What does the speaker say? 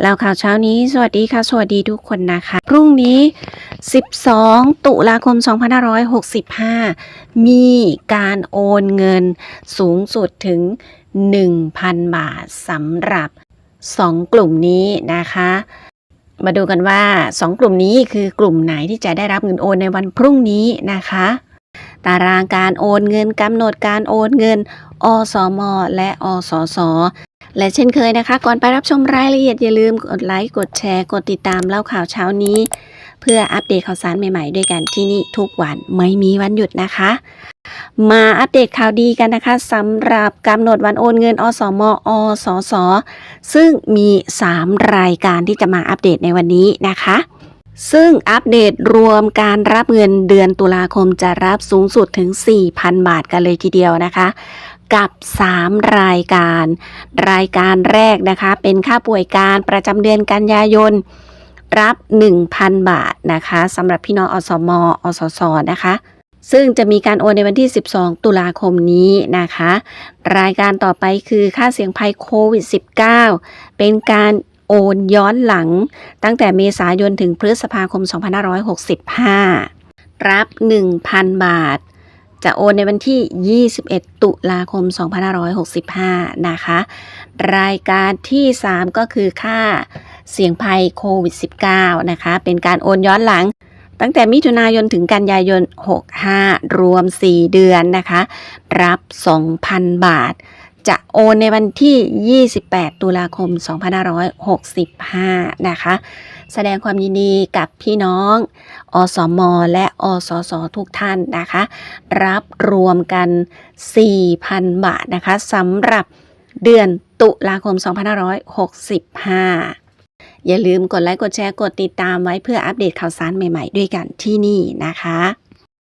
แล้วข่าวเช้านี้ สวัสดีค่ะ สวัสดีทุกคนนะคะ พรุ่งนี้ 12 ตุลาคม 2565 มีการโอนเงินสูงสุดถึง 1,000 บาทสำหรับ 2 กลุ่มนี้นะคะ มาดูกันว่า 2 กลุ่มนี้คือกลุ่มไหนที่จะได้รับเงินโอนในวันพรุ่งนี้นะคะตารางการโอนเงินกำหนดการโอนเงิน อสม และอสส และเช่นเคยนะคะ ก่อนไปรับชมรายละเอียดอย่าลืมกดไลค์กดแชร์ กดติดตามเล่าข่าวเช้านี้ เพื่ออัปเดตข่าวสารใหม่ๆ ด้วยกันที่นี่ทุกวันไม่มีวันหยุดนะคะ มาอัปเดตข่าวดีกันนะคะสำหรับกำหนดวันโอนเงินอสมอสสซึ่งมี 3 รายการที่จะมาอัปเดตในวันนี้นะคะซึ่งอัปเดตรวมการรับเงินเดือนตุลาคมจะรับสูงสุดถึง 4,000 บาทกันเลยทีเดียวนะคะ กับ 3 รายการ รายการแรกนะคะ เป็นค่าป่วยการประจำเดือนกันยายน รับ 1,000 บาทนะคะสำหรับพี่น้องอสมอสสนะคะ ซึ่งจะมีการโอนในวันที่ 12 ตุลาคมนี้นะคะ รายการต่อไปคือค่าเสี่ยงภัยโควิด -19 เป็นการโอนย้อนหลังตั้งแต่เมษายนถึงพฤษภาคม 2565 รับ 1,000 บาท จะโอนในวันที่ 21 ตุลาคม 2565 นะคะ รายการที่ 3 ก็คือค่าเสี่ยงภัยโควิด -19 นะคะ เป็นการโอนย้อนหลัง ตั้งแต่มิถุนายนถึงกันยายน 65 รวม 4 เดือนนะคะ รับ 2,000 บาท จะโอนในวันที่ 28 ตุลาคม 2565 นะคะ แสดงความยินดีกับพี่น้อง อสม และอสส ทุกท่านนะคะ รับรวมกัน 4,000 บาทนะคะสำหรับเดือนตุลาคม 2565อย่าลืมกดไลค์ กดแชร์ กดติดตามไว้เพื่ออัปเดตข่าวสารใหม่ ๆ ด้วยกันที่นี่นะคะ